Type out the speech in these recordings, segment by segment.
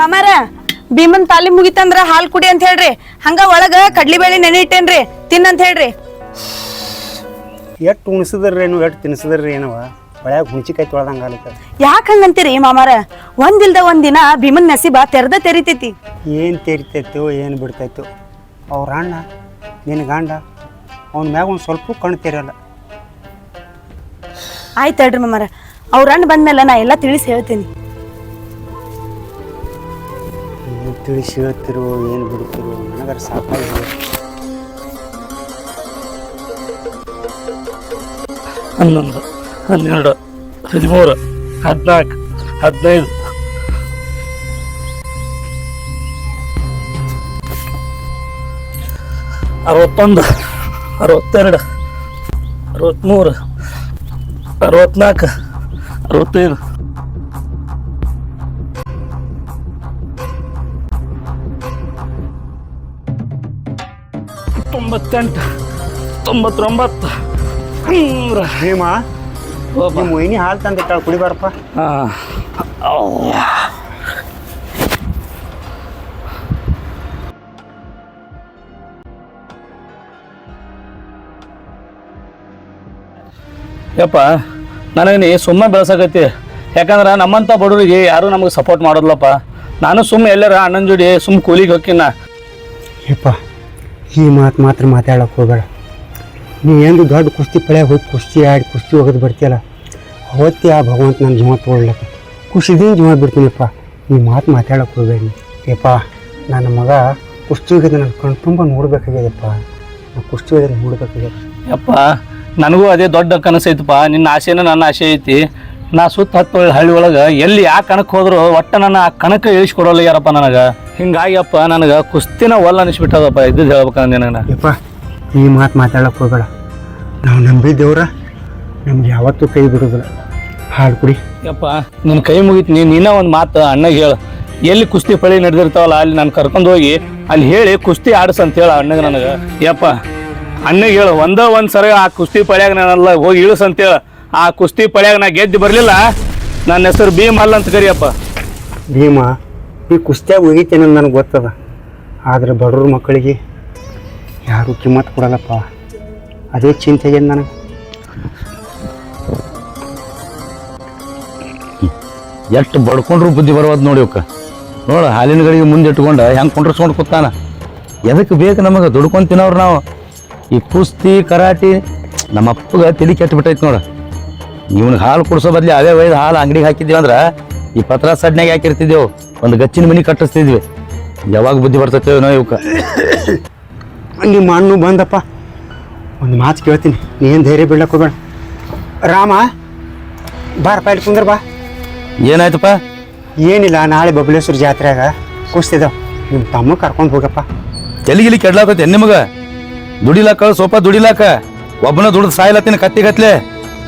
ಮಾಮಾರ ಭೀಮನ್ ತಾಲಿ ಮುಗಿತಂದ್ರ ಹಾಲ್ ಕುಡಿ ಅಂತ ಹೇಳ್ರಿ. ಹಂಗ ಒಳಗ ಕಡ್ಲಿ ಬೇಳೆ ನೆನೆ ಇಟ್ಟೇನ್ರಿ. ತಿನ್ನಂತ ಹೇಳ್ರಿ. ಎಷ್ಟು ಉಣಿಸಿದ್ರೇನು ಎಷ್ಟು ತಿನ್ಸಿದ್ರಿ ಏನವ ಒಳಗ ಹುಣ್ಚಿಕಾಯಿ ತೊಳ್ದಂಗ ಆಲತ್ತ ಯಾಕ ಹಂಗಂತೀರಿ ಮಾಮಾರ? ಒಂದಿಲ್ದ ಒಂದಿನ ಭೀಮನ್ ನಸೀಬ ತೆರೆದ ತೆರಿತೈತಿ. ಏನ್ ತೆರಿತೈತೋ ಏನ್ ಬಿಡ್ತೈತೋ. ಅವ್ರ ಅಣ್ಣ ನಿನ್ ಗಾಂಡ ಅವನ ಮ್ಯಾಗ ಒಂದ್ ಸ್ವಲ್ಪ ಕಣ್ಣು ತೆರೆಯಲ್ಲ. ಆಯ್ತು ಹೇಳ್ರಿ ಮಾಮಾರ. ಅವ್ರ ಅಣ್ಣ ಬಂದ್ಮೇಲೆ ನಾ ಎಲ್ಲ ತಿಳಿಸಿ ಹೇಳ್ತೀನಿ. ತಿಳಿಸಿ ಹೇಳ್ತಿರೋ ಏನು ಬಿಡ್ತಿರೋ, ನನಗಾರ ಸಾಕಾಗಿ ಹನ್ನೊಂದು, ಹನ್ನೆರಡು, ಹದಿಮೂರು, ಹದಿನಾಲ್ಕು, ಹದಿನೈದು. ಅರವತ್ತೊಂದು, ಅರವತ್ತೆರಡು ಅರವತ್ತ್ಮೂರು ಅರವತ್ತ್ನಾಲ್ಕು ಅರವತ್ತೈದು. ತೊಂಬತ್ತೆಂಟು ತೊಂಬತ್ತೊಂಬತ್ತು. ಭೀಮ ನಿಮ್ಮ ಮೊಯ್ನಿ ಹಾಲು ಕಾಳು ಕುಡಿಬಾರಪ್ಪ. ಹಾಂ. ಯಪ್ಪ ನನಗೆ ನೀ ಸುಮ್ಮನೆ ಬೆಳೆಸಕತ್ತಿ. ಯಾಕಂದ್ರೆ ನಮ್ಮಂಥ ಬಡವರಿಗೆ ಯಾರೂ ನಮಗೆ ಸಪೋರ್ಟ್ ಮಾಡೋದಿಲ್ಲಪ್ಪ. ನಾನು ಸುಮ್ಮನೆ ಎಲ್ಲರ ಅಣ್ಣನ ಜೋಡಿ ಸುಮ್ಮ ಕೂಲಿಗೆ ಹೋಗ್ಕಿನ ಯಪ್ಪ ಈ ಮಾತು ಮಾತ್ರ ಮಾತಾಡೋಕೆ ಹೋಗಬೇಡ. ನೀ ಏನು ದೊಡ್ಡ ಕುಸ್ತಿ ಪಳ್ಯಾಗ ಹೋಗಿ ಕುಸ್ತಿ ಆಡಿ ಕುಸ್ತಿ ಹೋಗೋದು ಬರ್ತೀಯಲ್ಲ, ಅವತ್ತೇ ಆ ಭಗವಂತ ನನ್ನ ಜೀವ ತೊಗೊಳ್ಲಕ್ಕ ಖುಷಿದಿಂದ ಜೀವ ಬಿಡ್ತೀನಿಪ್ಪ. ನೀ ಮಾತು ಮಾತಾಡೋಕೆ ಹೋಗಬೇಡಿ ಏಪ್ಪ, ನನ್ನ ಮಗ ಕುಸ್ತಿ ಹೋಗಿದ್ದ ನನ್ನ ಕಣ್ಣು ತುಂಬ ನೋಡ್ಬೇಕಾಗ್ಯದಪ್ಪ. ನಾನು ಕುಸ್ತಿ ಹೋಗಿದ್ದು ನೋಡ್ಬೇಕಾಗ್ಯದ. ಯಪ್ಪ, ನನಗೂ ಅದೇ ದೊಡ್ಡ ಕನಸು ನಿನ್ನ ಆಸೆನೂ ನನ್ನ ಆಸೆ ಐತಿ. ನಾ ಸುತ್ತ ಹತ್ತು ಹಳ್ಳಿ ಒಳಗೆ ಎಲ್ಲಿ ಯಾ ಕಣಕ್ಕೆ ಹೋದ್ರು ಒಟ್ಟು ನನ್ನ ಆ ಕಣಕ್ಕೆ ಇಳಿಸ್ಕೊಡೋಲ್ಲ ಯಾರಪ್ಪ ನನಗೆ? ಹಿಂಗಾಗಿ ಅಪ್ಪ ನನಗೆ ಕುಸ್ತಿನ ಒಲ್ಲ ಅನಿಸ್ಬಿಟ್ಟದಪ್ಪ ಇದ್ದಿದ್ದು ಹೇಳ್ಬೇಕಂದ್ರೆ ನನಗೆ ಯಪ್ಪ ಈ ಮಾತು ಮಾತಾಡಕ್ಕೆ ಹೋಗಬೇಡ. ನಾವು ನಂಬಿದ್ದೇವ್ರ ನಮ್ಗೆ ಯಾವತ್ತೂ ಕೈ ಬಿಡೋದಿಲ್ಲ. ಹಾಡು ಕುಡಿ. ಯಪ್ಪ ನಿನ್ನ ಕೈ ಮುಗೀತು ನೀನು ನೀನ ಒಂದು ಮಾತು ಅಣ್ಣಗೆ ಹೇಳು. ಎಲ್ಲಿ ಕುಸ್ತಿ ಪಳಿ ನಡೆದಿರ್ತಾವಲ್ಲ ಅಲ್ಲಿ ನಾನು ಕರ್ಕೊಂಡು ಹೋಗಿ ಅಲ್ಲಿ ಹೇಳಿ ಕುಸ್ತಿ ಆಡಿಸ್ ಅಂತ ಹೇಳ ಅಣ್ಣಗೆ ನನಗೆ. ಯಪ್ಪ ಅಣ್ಣಗೆ ಹೇಳು ಒಂದೇ ಒಂದು ಸರಿ ಆ ಕುಸ್ತಿ ಪಳಿಯಾಗ ನಾನೆಲ್ಲ ಹೋಗಿ ಇಳಿಸ್ ಅಂತೇಳ ಆ ಕುಸ್ತಿ ಪಳ್ಯಾಗ ನಾ ಗೆದ್ದು ಬರಲಿಲ್ಲ. ನನ್ನ ಹೆಸರು ಭೀಮ ಅಲ್ಲ ಅಂತ ಕರಿಯಪ್ಪ. ಭೀಮ ಈ ಕುಸ್ತಿಯಾಗ ಹೋಗಿತ್ತೇನೆ ನನಗೆ ಗೊತ್ತದ. ಆದರೆ ಬಡವ್ರ ಮಕ್ಕಳಿಗೆ ಯಾರು ಕಿಮ್ಮತ್ ಕೊಡಲ್ಲಪ್ಪ. ಅದೇ ಚಿಂತೆಗೆ ನನಗೆ. ಎಷ್ಟು ಬಡ್ಕೊಂಡ್ರು ಬುದ್ಧಿ ಬರೋದು ನೋಡಿ ಅವಕ್ಕ ನೋಡ ಹಾಲಿನ ಗಡಿಗೆ ಮುಂದೆ ಇಟ್ಕೊಂಡು ಹೆಂಗೆ ಕೊಂಡ್ರಸ್ಕೊಂಡು ಕೂತಾನ. ಎದಕ್ಕೆ ಬೇಕು ನಮಗೆ ದುಡ್ಕೊಂಡು ತಿನ್ನೋರು ನಾವು. ಈ ಕುಸ್ತಿ ಕರಾಟಿ ನಮ್ಮ ಅಪ್ಪಗೆ ತಲೆ ಕೆಟ್ಟು ಬಿಟ್ಟೈತೆ ನೋಡ. ಇವ್ನಿಗೆ ಹಾಲು ಕುಡಿಸೋ ಬದ್ಲಿ ಅವೇ ಒಯ್ದು ಹಾಲು ಅಂಗಡಿಗೆ ಹಾಕಿದ್ವಿ ಅಂದ್ರೆ ಈ ಪತ್ರ ಸಡ್ನಾಗ ಹಾಕಿರ್ತಿದ್ದೆವು ಒಂದು ಗಚ್ಚಿನ ಮನೆ ಕಟ್ಟಿಸ್ತಿದ್ವಿ. ಯಾವಾಗ ಬುದ್ಧಿ ಬರ್ತೈತೆ ನಾವು ಇವಕ್ಕೆ ಹಂಗೆ ಮಣ್ಣು ಬಂದಪ್ಪ. ಒಂದು ಮಾತು ಕೇಳ್ತೀನಿ. ನೀನು ಧೈರ್ಯ ಬೀಳಕ್ಕೆ ಹೋಗೋಣ ರಾಮ ಬಾರಪ್ಪ ಇಲ್ಲಿ ಕುಂದ್ರ ಬಾ. ಏನಾಯ್ತಪ್ಪ? ಏನಿಲ್ಲ ನಾಳೆ ಬಬಲೇಶ್ವರ ಜಾತ್ರೆಯಾಗ ಕುಸ್ತಿದಾವ ನಿಮ್ಮ ತಮ್ಮ ಕರ್ಕೊಂಡು ಹೋಗಪ್ಪ. ಎಲ್ಲಿಗಿಲಿ ಕೆಡ್ಲಾಕತ್ತೆ ನಿಮಗೆ? ದುಡಿಲಾಕ ಸ್ವಲ್ಪ ದುಡಿಲಾಕ? ಒಬ್ಬನ ದುಡ್ದು ಸಾಯ್ಲತ್ತೀನಿ ಕತ್ತಿ ಗಟ್ಲೆ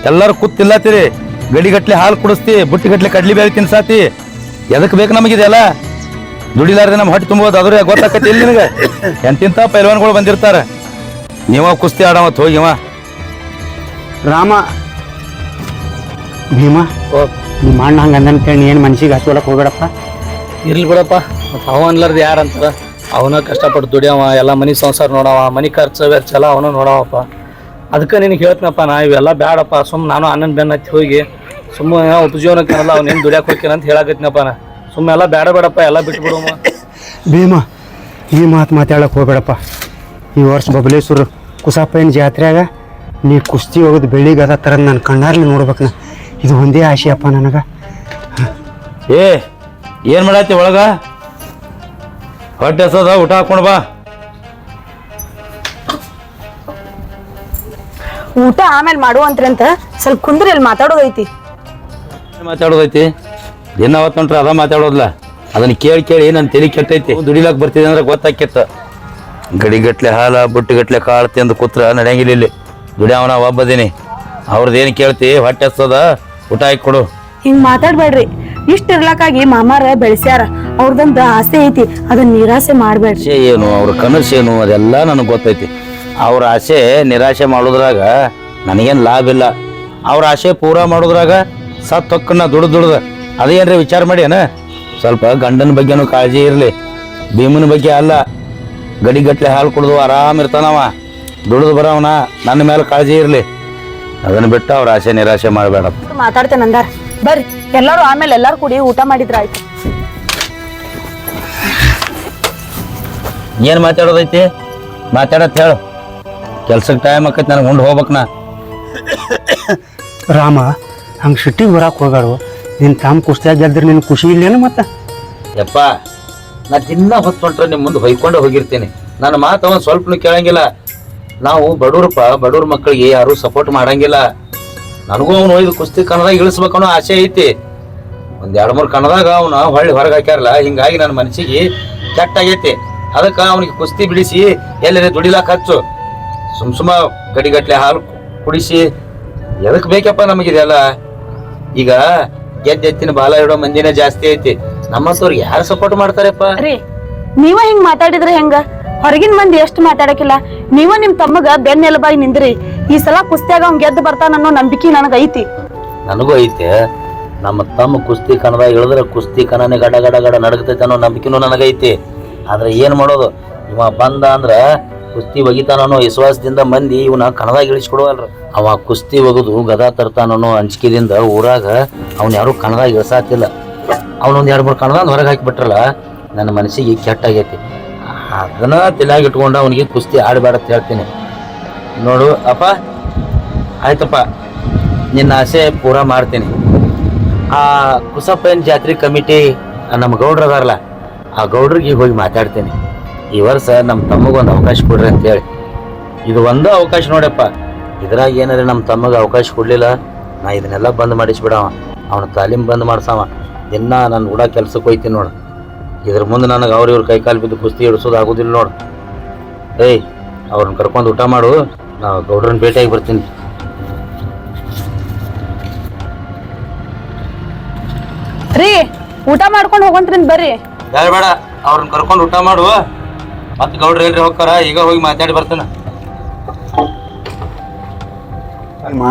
ಎಲ್ಲರೂ ಕುತ್ತಿಲ್ಲತ್ತೀರಿ ಗಡಿಗಟ್ಲೆ ಹಾಲು ಕುಡಿಸ್ತಿ ಬುಟ್ಟಿಗಟ್ಲೆ ಕಡ್ಲಿ ಬೇಳೆ ತಿನ್ಸಾತಿ. ಎದಕ್ಕೆ ಬೇಕು ನಮಗಿದೆಲ್ಲ? ದುಡಿಲಾರ್ದೆ ನಮ್ಮ ಹೊಟ್ಟೆ ತುಂಬೋದು ಅದ್ರ ಗೊತ್ತಾಕತಿ ಇಲ್ಲಿ ನಿನಗೆ. ಎಂತಿಂತ ಪೈಲ್ವಾನ್ಗಳು ಬಂದಿರ್ತಾರೆ. ನೀವ ಕುಸ್ತಿ ಆಡವತ್ತು ಹೋಗಿವ ರಾಮ ಭೀಮ ನಿಮ್ಮ ಅಣ್ಣ ಹಂಗೆ ಅಂದಂತೇಳಿ ಏನು ಮನ್ಸಿಗೆ ಹಚ್ಕೊಳಕ್ಕೆ ಹೋಗ್ಬೇಡಪ್ಪ? ಇರ್ಲಿ ಬಿಡಪ್ಪ ಅವ ಅನ್ಲಾರ್ದು ಯಾರು ಅಂತಾರ? ಅವನ ಕಷ್ಟಪಟ್ಟು ದುಡಿಯವ ಎಲ್ಲ ಮನೆ ಸಂಸಾರ ನೋಡವ ಮನೆ ಖರ್ಚು ವೆಚ್ಚ ಎಲ್ಲ ಅವನು ನೋಡವಪ್ಪ. ಅದಕ್ಕೆ ನಿನಗೆ ಹೇಳ್ತೀನಪ್ಪ ನಾ ಇವೆಲ್ಲ ಬೇಡಪ್ಪ ಸುಮ್ಮ ನಾನು ಅಣ್ಣನ ಬೆನ್ನ ಹತ್ತಿ ಹೋಗಿ ಸುಮ್ಮನೆ ಉಪಜೀವನಕ್ಕೆ ಅವ್ನು ಏನು ದುಡಿಯಕ್ಕೆ ಹೋಗ್ತೀನಿ ಅಂತ ಹೇಳಕತ್ತಿನಪ್ಪ ನಾ. ಸುಮ್ಮನೆ ಎಲ್ಲ ಬೇಡ ಬೇಡಪ್ಪ ಎಲ್ಲ ಬಿಟ್ಟು ಭೀಮಾ ಭೀಮ ಈ ಮಾತು ಮಾತಾಡಕ್ಕೆ ಹೋಗ್ಬೇಡಪ್ಪ. ಈ ವರ್ಷ ಬಬಲೇಶ್ವರ ಕುಸಾಪಯ್ಯನ ಜಾತ್ರೆಯಾಗ ನೀ ಕುಸ್ತಿ ಹೋಗೋದು ಬೆಳಿಗ್ಗೆ ಅದ ಥರ ನನ್ನ ಕಣ್ಣಾರ್ಲಿ ನೋಡ್ಬೇಕು ನಾ. ಇದು ಒಂದೇ ಆಶೆಯಪ್ಪ ನನಗೆ. ಏ ಏನು ಮಾಡತ್ತಿ ಒಳಗ? ಹೊಟ್ಟೆ ಹಸೋದ ಊಟ ಹಾಕೊಂಡು ಬಾ. ಊಟ ಆಮೇಲೆ ಮಾಡುವಂತ್ರಿ ಅಂತ ಸ್ವಲ್ಪ ಕುಂದ್ರಿ ಅಲ್ಲಿ ಮಾತಾಡೋದೈತಿ ಏನ್ ಮಾತಾಡೋದೈತಿ ದಿನ ಅವತ್ತು ಹೊಂಟ್ರೆ ಅದ ಮಾತಾಡೋದ್ಲ. ಅದನ್ನ ಕೇಳಿ ಕೇಳಿ ನನ್ನ ತಲೆ ಕೆಟ್ಟೈತಿ. ದುಡಿಲಾಕ್ ಬರ್ತಿದೆ ಅಂದ್ರೆ ಗೊತ್ತಾಕಿತ್ತ. ಗಡಿಗಟ್ಲೆ ಹಾಲ ಬುಟ್ಟಿಗಟ್ಲೆ ಕಾಳು ತಿಂದು ಕೂತ್ರ ನಡೆಯಂಗಿಲ್ಲ ಇಲ್ಲಿ. ದುಡಿಯವನ ಒಬ್ಬದೀನಿ. ಅವ್ರದ್ದು ಏನು ಕೇಳ್ತಿ? ಹೊಟ್ಟೆ ಹಸ್ತದ? ಊಟ ಹಾಕಿ ಕೊಡು. ಹಿಂಗ್ ಮಾತಾಡ್ಬೇಡ್ರಿ. ಇಷ್ಟ ಇರ್ಲಕ್ಕಾಗಿ ಮಾಮಾರ ಬೆಳೆಸ್ಯಾರ. ಅವ್ರದೊಂದು ಆಸೆ ಐತಿ. ಅದನ್ನ ನಿರಾಸೆ ಮಾಡ್ಬೇಡ್ರಿ. ಏನು? ಅವ್ರ ಕನಸು ಏನು? ಅದೆಲ್ಲ ನನಗೆ ಗೊತ್ತೈತಿ. ಅವ್ರ ಆಸೆ ನಿರಾಶೆ ಮಾಡೋದ್ರಾಗ ನನಗೇನು ಲಾಭ ಇಲ್ಲ. ಅವ್ರ ಆಸೆ ಪೂರಾ ಮಾಡೋದ್ರಾಗ ಸತ್ ಹೊಕ್ಕನ್ನ ದುಡ್ದು ದುಡ್ದು. ಅದೇನ್ರಿ ವಿಚಾರ ಮಾಡಿ ಏನ? ಸ್ವಲ್ಪ ಗಂಡನ ಬಗ್ಗೆನೂ ಕಾಳಜಿ ಇರಲಿ. ಭೀಮನ ಬಗ್ಗೆ ಅಲ್ಲ. ಗಡಿಗಟ್ಲೆ ಹಾಲು ಕುಡಿದು ಆರಾಮ ಇರ್ತಾನವ ದುಡಿದು ಬರವನ ನನ್ನ ಮೇಲೆ ಕಾಳಜಿ ಇರಲಿ. ಅದನ್ನು ಬಿಟ್ಟು ಅವ್ರ ಆಸೆ ನಿರಾಶೆ ಮಾಡಬೇಡ. ಮಾತಾಡ್ತೇನೆ ಅಂದಾರ ಬರ್ರಿ. ಎಲ್ಲರೂ ಆಮೇಲೆ ಎಲ್ಲಾರು ಕೂಡಿ ಊಟ ಮಾಡಿದ್ರ ಆಯ್ತು. ಏನು ಮಾತಾಡೋದೈತಿ? ಮಾತಾಡತ್ ಹೇಳು. ಕೆಲ್ಸಕ್ಕೆ ಟೈಮ್ ಆಕೈತಿ ನನಗೆ ಉಂಡು ಹೋಗ್ಬೇಕು ನಾ. ರಾಮ ಹಂಗೆ ಸಿಟ್ಟಿಗೆ ಬರಕ್ಕೆ ಹೋಗಾಡು ನಿನ್ನ ತಮ್ಮ ಕುಸ್ತಿಯಾಗ ಗೆದ್ರೆ ನಿನ್ನ ಖುಷಿ ಇಲ್ಲೇನು ಮತ್ತೆ? ಯಪ್ಪ ನಾ ದಿನ ಹೊತ್ತು ಹೊಂಟ್ರೆ ನಿಮ್ಮ ಮುಂದೆ ಹೊಯ್ಕೊಂಡು ಹೋಗಿರ್ತೀನಿ. ನನ್ನ ಮಾತು ಅವನು ಸ್ವಲ್ಪನೂ ಕೇಳಂಗಿಲ್ಲ. ನಾವು ಬಡವ್ರಪ್ಪ ಬಡವ್ರ ಮಕ್ಕಳಿಗೆ ಯಾರು ಸಪೋರ್ಟ್ ಮಾಡಂಗಿಲ್ಲ. ನನಗೂ ಅವ್ನು ಒಯ್ದು ಕುಸ್ತಿ ಕನ್ನಡ ಇಳಿಸ್ಬೇಕು ಅನ್ನೋ ಆಸೆ ಐತಿ. ಒಂದು ಎರಡು ಮೂರು ಕನ್ನಡದಾಗ ಅವನು ಹೊಳ್ಳಿ ಹೊರಗೆ ಹಾಕ್ಯಾರಲ್ಲ ಹಿಂಗಾಗಿ ನನ್ನ ಮನಸ್ಸಿಗೆ ಕೆಟ್ಟಾಗೈತಿ ಅದಕ್ಕೆ ಅವನಿಗೆ ಕುಸ್ತಿ ಬಿಡಿಸಿ ಎಲ್ಲರೇ ದುಡಿಲಾಕ ಹಚ್ಚು. ಸುಮ್ ಸುಮ್ಮ ಗಡಿಗಟ್ಲೆ ಹಾಲು ಕುಡಿಸಿ ಎದಕ್ಕೆ ಬೇಕಪ್ಪ ನಮಗಿದೆಲ್ಲ? ಈಗ ಗೆದ್ದೆತ್ತಿನ ಬಾಲ ಇಡೋ ಮಂದಿನೇ ಜಾಸ್ತಿ ಐತಿ. ನಮ್ಮಂತವ್ರಿಗೆ ಯಾರು ಸಪೋರ್ಟ್ ಮಾಡ್ತಾರಪ್ಪ? ರೀ ನೀವ ಹಿಂಗ್ ಮಾತಾಡಿದ್ರೆ ಹೆಂಗ? ಹೊರಗಿನ ಮಂದಿ ಎಷ್ಟು ಮಾತಾಡಕಿಲ್ಲ. ನೀವ ನಿಮ್ ತಮ್ಮಗ ಬೆನ್ನೆಲುಬಾಗಿ ನಿಂದ್ರಿ. ಈ ಸಲ ಕುಸ್ತಿಯಾಗ ಅವ್ನ್ ಗೆದ್ದು ಬರ್ತಾನ ಅನ್ನೋ ನಂಬಿಕೆ ನನಗ ಐತಿ. ನನಗೂ ಐತೆ. ನಮ್ಮ ತಮ್ಮ ಕುಸ್ತಿ ಕಣದಾಗ ಇಳಿದ್ರೆ ಕುಸ್ತಿ ಕಣನೆ ಗಡ ಗಡ ಗಡ ನಡಗತೈತೆ ಅನ್ನೋ ನಂಬಿಕೆನೂ ನನಗೈತಿ. ಆದ್ರೆ ಏನ್ ಮಾಡೋದು? ಇವ ಬಂದ ಅಂದ್ರ ಕುಸ್ತಿ ಒಗಿತಾನೋ ವಿಶ್ವಾಸದಿಂದ ಮಂದಿ ಇವನ ಕಣದಾಗ ಇಳಿಸ್ಕೊಡುವಲ್ರ. ಅವ ಕುಸ್ತಿ ಒಗದು ಗದಾ ತರ್ತಾನನೋ ಅಂಜಿಕೆದಿಂದ ಊರಾಗ ಅವ್ನ ಯಾರು ಕಣದಾಗ ಇಳಿಸಾತಿಲ್ಲ. ಅವನೊಂದ್ ಎರಡು ಮೂರು ಕಣದಾಗ ಹೊರಗೆ ಹಾಕಿಬಿಟ್ರಲ್ಲ ನನ್ನ ಮನಸ್ಸಿಗೆ ಕೆಟ್ಟಾಗೈತಿ. ಅದನ್ನ ತಲೆಯಾಗಿ ಇಟ್ಕೊಂಡು ಅವನಿಗೆ ಕುಸ್ತಿ ಆಡಬೇಡ ಅಂತ ಹೇಳ್ತೀನಿ. ನೋಡು, ಅಪ್ಪ, ಆಯ್ತಪ್ಪ. ನಿನ್ನ ಆಸೆ ಪೂರ ಮಾಡ್ತೀನಿ. ಆ ಕುಸಪ್ಪನ ಜಾತ್ರೆ ಕಮಿಟಿ ನಮ್ಮ ಗೌಡ್ರು ಅದಾರಲ್ಲ ಆ ಗೌಡ್ರಿಗೆ ಹೋಗಿ ಮಾತಾಡ್ತೀನಿ. ಈ ವರ್ಷ ನಮ್ಮ ತಮ್ಮಗೊಂದು ಅವಕಾಶ ಕೊಡ್ರಿ ಅಂತೇಳಿ. ಇದು ಒಂದೇ ಅವಕಾಶ ನೋಡಪ್ಪ. ಇದ್ರಾಗ ಏನಾದ್ರೆ ನಮ್ಮ ತಮ್ಮಗೆ ಅವಕಾಶ ಕೊಡಲಿಲ್ಲ ನಾ ಇದನ್ನೆಲ್ಲ ಬಂದ್ ಮಾಡಿಸ್ಬಿಡವ. ಅವನ ತಾಲೀಮ್ ಬಂದ್ ಮಾಡ್ಸವ. ದಿನ ನಾನು ಕೂಡ ಕೆಲ್ಸಕ್ಕೆ ಹೋಯ್ತೀನಿ ನೋಡು. ಇದ್ರ ಮುಂದೆ ನನಗೆ ಅವ್ರ ಇವ್ರ ಕೈಕಾಲು ಬಿದ್ದು ಕುಸ್ತಿ ಹಿಡಿಸೋದು ಆಗೋದಿಲ್ಲ ನೋಡು. ಏಯ್ ಅವ್ರನ್ನ ಕರ್ಕೊಂಡು ಊಟ ಮಾಡು. ನಾವು ಗೌಡ್ರನ್ನ ಭೇಟಿಯಾಗಿ ಬರ್ತೀನಿ. ರೀ ಊಟ ಮಾಡ್ಕೊಂಡು ಹೋಗಂತ್ರಿ ಬರ್ರಿ. ಬೇಡ ಬೇಡ ಅವ್ರನ್ನ ಕರ್ಕೊಂಡು ಊಟ ಮಾಡು. ಮತ್ತೆ ಗೌಡ್ರ ಎಲ್ರಿ ಹೋಗ್ತಾರ ಈಗ ಹೋಗಿ ಮಾತಾಡಿ ಬರ್ತಾನ ಅಮ್ಮ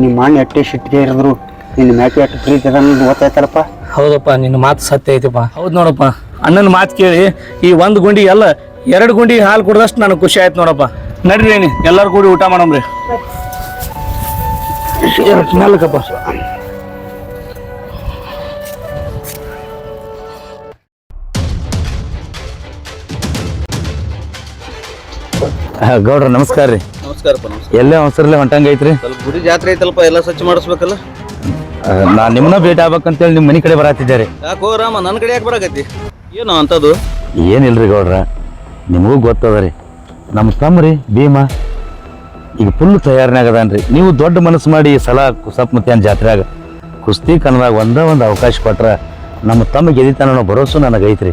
ನಿಮ್ಮ ಅಣ್ಣ ಎಟ್ಟೆ ಸಿಟ್ಟಿಗೆ ಇರಿದ್ರು ನಿನ್ನ ಮ್ಯಾಕೆ ಎಟ್ಟು ಪ್ರೀತಿ ಅದ ಅನ್ನೋದು ಗೊತ್ತಾಯ್ತಲ್ಲಪ್ಪ ಹೌದಪ್ಪ ನಿನ್ನ ಮಾತು ಸತ್ಯ ಐತಪ್ಪ ಹೌದು ನೋಡಪ್ಪ ಅಣ್ಣನ ಮಾತು ಕೇಳಿ ಈ ಒಂದು ಗುಂಡಿ ಎಲ್ಲ ಎರಡು ಗುಂಡಿ ಹಾಲು ಕುಡ್ದಷ್ಟು ನನಗೆ ಖುಷಿ ಆಯ್ತು ನೋಡಪ್ಪ ನಡ್ರಿ ಎಲ್ಲರೂ ಕೂಡಿ ಊಟ ಮಾಡಮ್ರಿ ಮೆಲ್ಲಕಪ್ಪ ಗೌಡ್ರ ನಮಸ್ಕಾರ ರೀ. ನಮಸ್ಕಾರಪ್ಪ ನಮಸ್ಕಾರ. ಎಲ್ಲೇ ಅವಸರಲ್ಲೇ ಹೊಂಟಂಗ ಐತ್ರಿ? ಸ್ವಲ್ಪ ಗುಡಿ ಜಾತ್ರೆ ಐತಲ್ಪ ಎಲ್ಲ ಸ್ವಚ್ಛ ಮಾಡಿಸ್ಬೇಕಲ್ಲ? ನಾ ನಿಮ್ಮನ್ನ ಭೇಟಿ ಆಗ್ಬೇಕಂತೇಳಿ ನಿಮ್ಮ ಮನೆ ಕಡೆ ಬರಾತಿದ್ದಾರೆ. ಯಾಕೋ ರಾಮ ನನ್ನ ಕಡೆ ಯಾಕೆ ಬರಾಕತ್ತಿ? ಏನು ಅಂತದು ಏನಿಲ್ರಿ ಗೌಡ್ರ ನಿಮಗೂ ಗೊತ್ತದ ರೀ. ನಮ್ಮ ತಮ್ಮ ರೀ ಭೀಮಾ ಈಗ ಫುಲ್ ತಯಾರಿನಾಗ ರೀ ನೀವು ದೊಡ್ಡ ಮನಸ್ಸು ಮಾಡಿ ಈ ಸಲ ಜಾತ್ರೆ ಜಾತ್ರೆಯಾಗ ಕುಸ್ತಿ ಕನ್ನದಾಗ ಒಂದೇ ಒಂದು ಅವಕಾಶ ಕೊಟ್ರೆ ನಮ್ಮ ತಮ್ಮ ಗೆದಿತಾನ ಅನ್ನೋ ಭರೋಸು ನನಗೈತ್ರಿ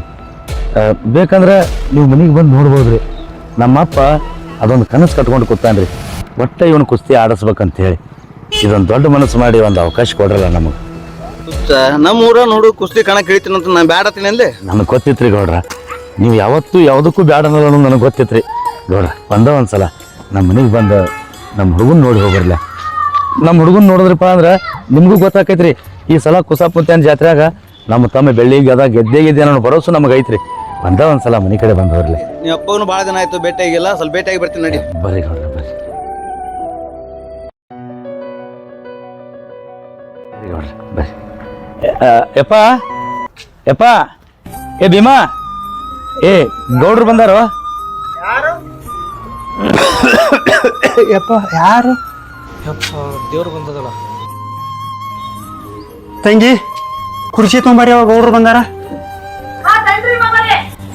ಬೇಕಂದ್ರೆ ನೀವು ಮನೆಗೆ ಬಂದು ನೋಡ್ಬೋದ್ರಿ. ನಮ್ಮಪ್ಪ ಅದೊಂದು ಕನಸು ಕಟ್ಕೊಂಡು ಕೂತಾನ್ರಿ. ಒಟ್ಟ ಇವನು ಕುಸ್ತಿ ಆಡಿಸ್ಬೇಕಂತ ಹೇಳಿ ಇದೊಂದು ದೊಡ್ಡ ಮನಸ್ಸು ಮಾಡಿ ಒಂದು ಅವಕಾಶ ಕೊಡ್ರಲ್ಲ ನಮಗೆ. ನಮ್ಮ ಊರ ನೋಡು ಕುಸ್ತಿ ಕಣ ಅಂತ ನಾನು ಬ್ಯಾಡತೀನಿ ಅಂದೆ. ನನಗೆ ಗೊತ್ತಿತ್ರಿ ಗೌಡ್ರ. ನೀವು ಯಾವತ್ತೂ ಯಾವುದಕ್ಕೂ ಬ್ಯಾಡ ಅನ್ನೋದು ನನಗೆ ಗೊತ್ತಿತ್ರಿ. ಗೌಡ್ರ ಬಂದ ಒಂದ್ಸಲ ನಮ್ಮ ಮನೆಗೆ ಬಂದು ನಮ್ಮ ಹುಡುಗನ ನೋಡಿ ಹೋಗ್ರಲ್ಲ ನಮ್ಮ ಹುಡುಗನ ನೋಡಿದ್ರಪ್ಪ ಅಂದ್ರೆ ನಿಮಗೂ ಗೊತ್ತಾಕೈತ್ರಿ. ಈ ಸಲ ಕುಸಾಪುತ್ಯಾನ ಜಾತ್ರೆಯಾಗ ನಮ್ಮ ತಮ್ಮ ಬೆಳ್ಳಿಗೆ ಅದ ಗೆದ್ದೆ ಗೆದ್ದೆ ಅನ್ನೋ ಭರೋಸೆ ನಮಗೆ ಐತ್ರಿ ಬಂದ ಒಂದ್ಸಲ ಮನೆ ಕಡೆ ಬಂದು ಹೋಗ್ಲಿ. ನಿಮ್ಮ ಅಪ್ಪಗೂ ಭಾಳ ದಿನ ಆಯ್ತು ಭೇಟಿಯಾಗಿಲ್ಲ ಸ್ವಲ್ಪ ಭೇಟಿಯಾಗಿ ಬರ್ತೀನಿ ನಡಿ. ಬರ್ರಿ ಗೌಡ್ರ ಬರ್ರಿ. ಬರ್ರಿ ಗೌಡ್ರ ಬರ್ರಿ. ಯಪ್ಪ ಯಪ್ಪ ಏ ಭೀಮಾ ಏ ಗೌಡ್ರು ಬಂದಾರೋ? ಯಪ್ಪ ಯಾರು? ತಂಗಿ ಕುರ್ಚಿ ತುಂಬಾರಿ ಅವಾಗ ಗೌಡ್ರು ಬಂದಾರ.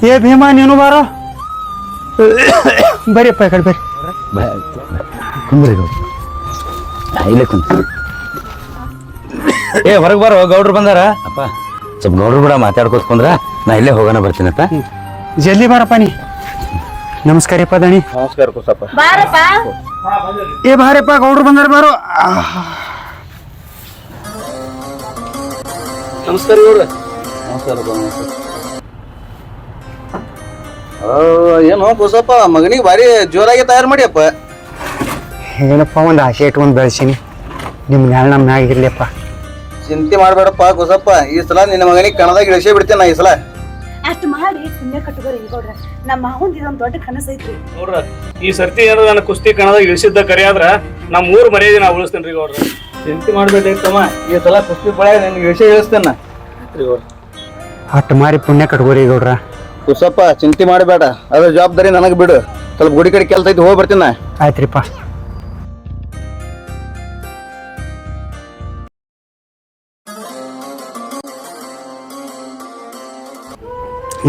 ಏ ಭೀಮಾ ನೀನು ಬಾರೋ. ಬರೀಪ್ಪ ಈ ಕಡೆ ಬರ್ರಿ ಕುಂದ್ರಿ ಗೌಡ್ರು. ಇಲ್ಲೇ ಕುಂತ ಏ ಹೊರಗೆ ಬಾರೋ ಗೌಡ್ರು ಬಂದಾರ? ಅಪ್ಪ ಸ್ವಲ್ಪ ಗೌಡ್ರು ಬಿಡ ಮಾತಾಡ್ಕೋತ ಕುಂದ್ರ. ನಾ ಇಲ್ಲೇ ಹೋಗೋಣ ಬರ್ತೀನಪ್ಪ. ಜಲ್ದಿ ಬಾರಪ್ಪ ನೀ. ನಮಸ್ಕಾರಪ್ಪ ದಣಿ ನಮಸ್ಕಾರ ಕುಸಪ್ಪ. ಬಾರಪ್ಪ. ಏ ಬಾರಪ್ಪ ಗೌಡ್ರು ಬಂದಾರ ಬಾರೋ. ನಮಸ್ಕಾರ ನಮಸ್ಕಾರ ನಮಸ್ಕಾರ ಏನು ಕುಸಪ್ಪ ಮಗನಿಗೆ ಭಾರಿ ಜೋರಾಗಿ ತಯಾರು ಮಾಡಿಯಪ್ಪ. ಏನಪ್ಪ ಒಂದು ಆಸೆ ಇಟ್ಕೊಂಡು ಬೆಳೆಸೀನಿ. ನಿಮ್ಮ ನ್ಯಾಯ ನಮ್ಮ ಮ್ಯಾಗ ಇರ್ಲಿಯಪ್ಪ. ಚಿಂತೆ ಮಾಡಬೇಡಪ್ಪ ಕುಸಪ್ಪ ಈ ಸಲ ನಿನ್ನ ಮಗನಿಗೆ ಕಣದಾಗ ಇಳಿಸೇ ಬಿಡ್ತೇನೆ ನಾ ಈ ಸಲ. ಅಷ್ಟು ಮಾಡಿ ಪುಣ್ಯ ಕಟ್ಟಗೋರಿ ಗೌಡ್ರ. ನಮ್ಮ ಮಾವಂದ್ ಇದೊಂದು ದೊಡ್ಡ ಕನಸು ಐತ್ರಿ. ನೋಡ್ರ ಈ ಸರ್ತಿ ಏನಾರ ನನ್ನ ಕುಸ್ತಿ ಕಣದಾಗ ಇಳಿಸಿದ್ದ ಕರೆ ಆದ್ರ ನಮ್ಮ ಊರು ಮರ್ಯಾದೆ ನಾ ಉಳಿಸ್ತೇನೆ ರೀ ಗೌಡ್ರ. ಚಿಂತೆ ಮಾಡಬೇಡ ತಮ್ಮ ಈ ಸಲ ಕುಸ್ತಿ ಪಳೆ ನಿನ್ಗೆ ಇಳಿಸೇ ಇಳಿಸ್ತೇನೆ ಅಷ್ಟು ಮಾಡಿ ಮಾರಿ ಪುಣ್ಯ ಕಟ್ಕೋರಿ ಗೌಡ್ರ. ಕುಸಪ್ಪ ಚಿಂತೆ ಮಾಡಬೇಡ. ಅದ್ರ ಜವಾಬ್ದಾರಿ ನನಗೆ ಬಿಡು. ಸ್ವಲ್ಪ ಗುಡಿ ಕಡೆ ಕೆಲಸ ಐತಿ ಹೋಗಿ ಬರ್ತೀನಿ ಆಯ್ತ್ರಿಪ್ಪ.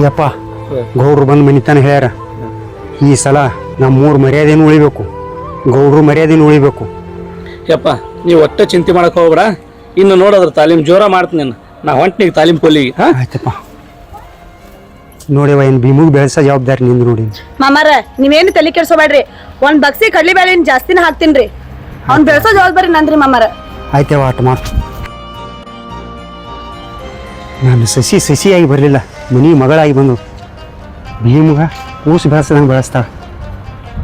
ಯಪ್ಪ ಗೌಡ್ರು ಬಂದು ಮನಿತಾನೆ ಹೇಳ್ಯಾರ. ಈ ಸಲ ನಮ್ಮ ನಮ್ಮೂರ ಮರ್ಯಾದೆನು ಉಳಿಬೇಕು. ಗೌಡ್ರು ಮರ್ಯಾದೆನು ಉಳಿಬೇಕು. ಯಪ್ಪ ನೀವು ಒಟ್ಟೆ ಚಿಂತೆ ಮಾಡಕ್ಕೆ ಹೋಗ್ಬೇಡ. ಇನ್ನು ನೋಡೋದ್ರ ತಾಲೀಮ್ ಜೋರ ಮಾಡ್ತೀನಿ ನಾನು. ನಾ ಹೊಂಟ್ನಿಗೆ ತಾಲೀಮ್ ಕೊಲ್ಲಿಗೆ ಹಾಂ? ಆಯ್ತಪ್ಪ. ನೋಡಿವ ಏನ್ ಭೀಮಿಗೆ ಬೆಳೆಸೋ ಜವಾಬ್ದಾರಿ ನಿಂದು ನೋಡಿ. ಮಾಮಾರ ನೀವೇನು ತಲೆ ಕೆಡ್ಸೋಬೇಡ್ರಿ ಒಂದ್ ಬಕ್ಸಿ ಕಡ್ಲಿ ಬೇಳೆ ಜಾಸ್ತಿನ ಹಾಕ್ತೀನ್ರಿ. ಅವ್ನ್ ಬೆಳೆಸೋ ಜವಾಬ್ದಾರಿ ನಂದ್ರಿ ಮಾಮಾರ. ಆಯ್ತವ ಆಟ ಮಾತು. ನಾನು ಸಸಿ ಸಸಿಯಾಗಿ ಬರಲಿಲ್ಲ ಮನಿ ಮಗಳಾಗಿ ಬಂದು. ಭೀಮಗ ಕೂಸು ಬೆಳೆಸ್ದಂಗೆ ಬೆಳೆಸ್ತಾಳ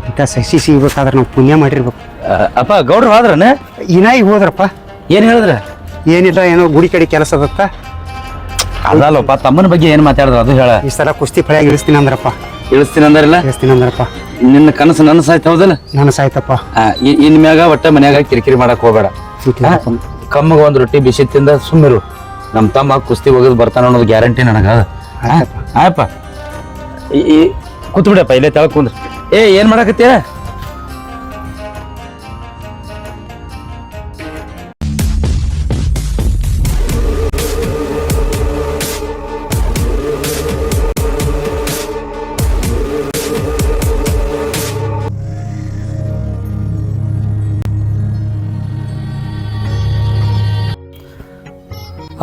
ಇಂಥ ಸಸಿ ಸಿಗ್ಬೇಕಾದ್ರೆ ನಾವು ಪುಣ್ಯ ಮಾಡಿರ್ಬೇಕು. ಆ, ಅಪ್ಪ ಗೌಡ್ರು ಹೋದ್ರನ? ಇನಾಗಿ ಹೋದ್ರಪ್ಪ. ಏನು ಹೇಳಿದ್ರ? ಏನಿಲ್ಲ ಏನೋ ಗುಡಿ ಕಡೆ ಕೆಲಸ ಅದತ್ತ. ಅದಲ್ಲಪ್ಪ ತಮ್ಮನ ಬಗ್ಗೆ ಏನ್ ಮಾತಾಡಿದ್ರು ಅದು ಹೇಳ. ಈ ಸಲ ಕುಸ್ತಿ ಫಳಿಯಾಗಿ ಇಳಿಸ್ತೀನಿ ಅಂದ್ರಪ್ಪ. ಇಳಿಸ್ತೀನಿ ಅಂದ್ರಲ್ಲ? ಇಳಿಸ್ತೀನಿ ಅಂದ್ರಪ್ಪ. ನಿನ್ನ ಕನಸು ನನ್ನ ಸಾಯ್ತ ಹೌದಲ್ಲ? ನಾನು ಸಾಯ್ತಪ್ಪ ಆ, ಇ- ಇನ್ ಮ್ಯಾಗ ಒಟ್ಟ ಮನ್ಯಾಗ ಕಿರಿಕಿರಿ ಮಾಡಕ್ ಹೋಗ್ಬೇಡ. ಆ, ಕಮ್ಮಗ ಒಂದ್ ರೊಟ್ಟಿ ಬಿಸಿ ತಿಂದ ಸುಮ್ಮಿರು ನಮ್ ತಮ್ಮ ಕುಸ್ತಿ ಹೋಗೋದು ಬರ್ತಾನ ಅನ್ನೋದು ಗ್ಯಾರಂಟಿ ನನಗ. ಆಯ್ತಪ್ಪ. ಆಯಪ್ಪ ಕೂತ್ ಬಿಡಪ್ಪ ಇಲ್ಲೇ ತೆಳಗ್ ಕುಂದ್ರ ಏ ಏನ್ ಮಾಡಕತ್ತೀಯ?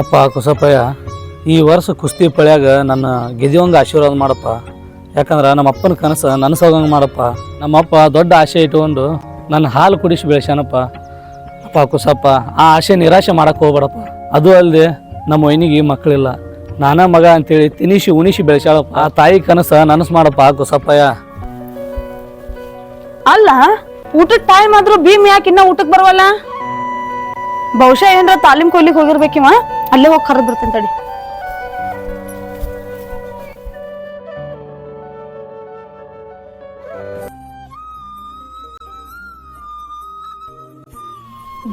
ಅಪ್ಪ ಕುಸಪ್ಪಯ್ಯ ಈ ವರ್ಷ ಕುಸ್ತಿ ಪಳ್ಯಾಗ ನನ್ನ ಗೆದಿಯೊಂದು ಆಶೀರ್ವಾದ ಮಾಡಪ್ಪ. ಯಾಕಂದ್ರೆ ನಮ್ಮ ಅಪ್ಪನ ಕನಸು ನನಸೋಗಂಗೆ ಮಾಡಪ್ಪ. ನಮ್ಮಪ್ಪ ದೊಡ್ಡ ಆಸೆ ಇಟ್ಕೊಂಡು ನನ್ನ ಹಾಲು ಕುಡಿಸಿ ಬೆಳೆಸ್ಯಾನಪ್ಪ. ಅಪ್ಪ ಕುಸಪ್ಪ ಆ ಆಸೆ ನಿರಾಶೆ ಮಾಡಕ್ಕೆ ಹೋಗ್ಬೇಡಪ್ಪ. ಅದು ಅಲ್ಲದೆ ನಮ್ಮ ಒಯ್ನಿಗೆ ಮಕ್ಕಳಿಲ್ಲ. ನಾನ ಮಗ ಅಂತೇಳಿ ತಿನಿಸಿ, ಉಣಿಸಿ ಬೆಳೆಸ್ಯಾಳಪ್ಪ. ಆ ತಾಯಿ ಕನಸು ನನಸು ಮಾಡಪ್ಪ ಕುಸಪ್ಪಯ್ಯ ಅಲ್ಲ ಊಟಕ್ಕೆ ಟೈಮ್ ಆದ್ರೂ ಭೀಮ್ ಯಾಕೆ ಇನ್ನ ಊಟಕ್ಕೆ ಬರವಲ್ಲ? ಬಹುಶಃ ಏನ್ರ ತಾಲೀಮ್ ಕೊಯ್ಲಿಗೆ ಹೋಗಿರ್ಬೇಕಿವ? ಅಲ್ಲೇ ಹೋಗಿ ಕರೆದ್ ಬಿಡ್ತೇನೆ ತಡಿ.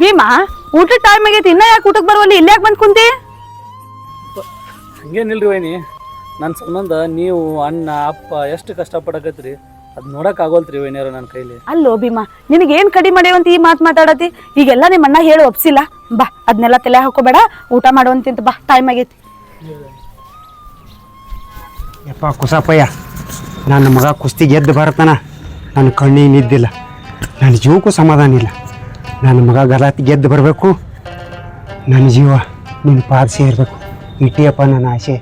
ಭೀಮಾ ಊಟ ಟೈಮ್ ಆಗೈತಿ, ಇನ್ನ ಯಾಕೆ ಊಟಕ್ಕೆ ಬರುವಲ್ಲಿ? ಇಲ್ಲೇ ಯಾಕೆ ಬಂದ್ ಕುಂತಿ? ಹಂಗೇನಿಲ್ರಿ ವೈನಿ ನನ್ನ ಸಂಬಂಧ ನೀವು ಅಣ್ಣ, ಅಪ್ಪ, ಎಷ್ಟು ಕಷ್ಟಪಡಕತ್ರಿ ಅದು ನೋಡಕ್ ಆಗೋಲ್ತ್ರಿ ವೈನಿಯರ ನನ್ನ ಕೈಲಿ. ಅಲ್ಲೋ ಭೀಮಾ ನಿನಗೆ ಏನ್ ಕಡಿಮೆ ಮಾಡ್ಯಾವಂತ ಈ ಮಾತು ಮಾತಾಡತಿ? ಈಗೆಲ್ಲ ನಿಮ್ಮ ಅಣ್ಣ ಹೇಳಿ ಒಪ್ಸಿಲ್ಲ. ಬಾ ಅದನ್ನೆಲ್ಲ ತಲೆ ಹಾಕೋಬೇಡ ಊಟ ಮಾಡುವಂತಿಂತ ಬಾ ಟೈಮ್ ಆಗೈತಿ. ಯಪ್ಪ ಕುಸಪ್ಪಯ್ಯ ನನ್ನ ಮಗ ಕುಸ್ತಿ ಗೆದ್ದು ಬರತನ ನನ್ನ ಕಣ್ಣಿಗೆ ನಿದ್ದಿಲ್ಲ. ನನ್ನ ಜೀವಕ್ಕೂ ಸಮಾಧಾನ ಇಲ್ಲ. ನನ್ನ ಮಗ ಗಲಾತಿ ಗೆದ್ದು ಬರಬೇಕು. ನನ್ನ ಜೀವ ನಿನ್ನ ಪಾದ ಸೇರಬೇಕು. ಇಟ್ಟಿಯಪ್ಪ ನನ್ನ ಆಸೆ.